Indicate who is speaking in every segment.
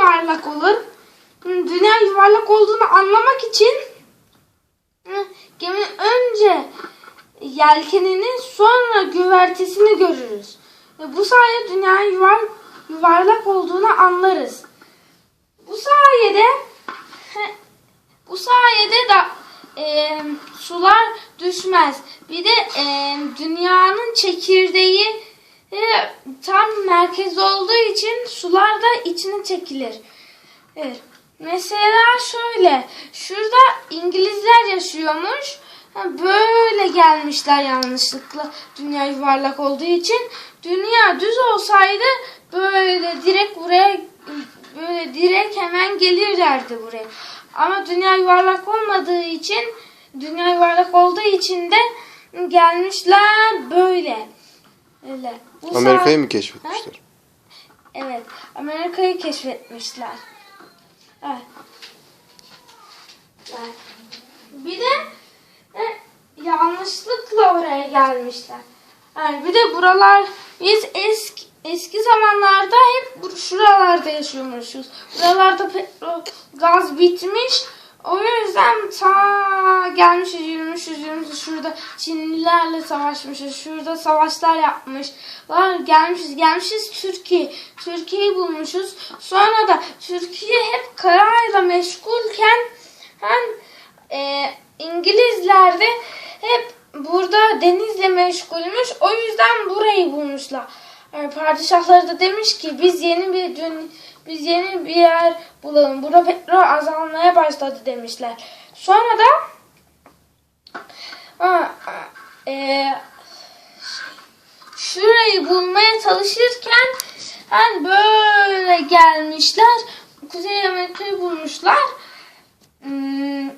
Speaker 1: yuvarlak olur? Dünya yuvarlak olduğunu anlamak için hı, gemi önce yelkenini sonra güvertesini görürüz. Bu sayede dünya yuvar, yuvarlak olduğunu anlarız. Bu sayede bu sayede de e, sular düşmez. Bir de e, dünyanın çekirdeği e, tam merkez olduğu için sular da içine çekilir. Evet. Mesela şöyle. Şurada İngilizler yaşıyormuş. Böyle gelmişler yanlışlıkla dünya yuvarlak olduğu için. Dünya düz olsaydı böyle direkt buraya böyle direkt hemen gelirlerdi buraya. Ama dünya yuvarlak olmadığı için dünya yuvarlak olduğu için de gelmişler böyle. Öyle. Bu
Speaker 2: Amerika'yı mı keşfetmişler?
Speaker 1: Evet, Amerika'yı keşfetmişler. Evet. Evet. Bir de e, yanlışlıkla oraya gelmişler. Yani bir de buralar biz eski eski zamanlarda hep şuralarda yaşıyormuşuz. Buralarda petrol, gaz bitmiş. O yüzden ta gelmişiz, yürümüşüz, yürümüşüz. Şurada Çinlilerle savaşmışız. Şurada savaşlar yapmışlar. Gelmişiz, gelmişiz Türkiye. Türkiye'yi bulmuşuz. Sonra da Türkiye hep karayla meşgulken hem e, İngilizler de hep burada denizle meşgulmüş. O yüzden burayı bulmuşlar. Yani padişahları da demiş ki biz yeni bir dün biz yeni bir yer bulalım. Burada petrol azalmaya başladı demişler. Sonra da ha, e, şurayı bulmaya çalışırken hani böyle gelmişler. Kuzey Amerika'yı bulmuşlar. Hmm,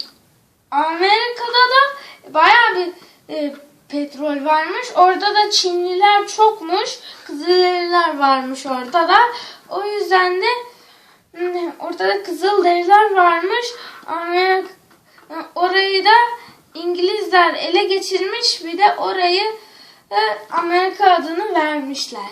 Speaker 1: Amerika'da da bayağı bir e, petrol varmış. Orada da Çinliler çokmuş. Kızılderililer varmış orada da. O yüzden de hmm, orada da Kızılderililer varmış. Amerika, orayı da İngilizler ele geçirmiş. Bir de orayı e, Amerika adını vermişler.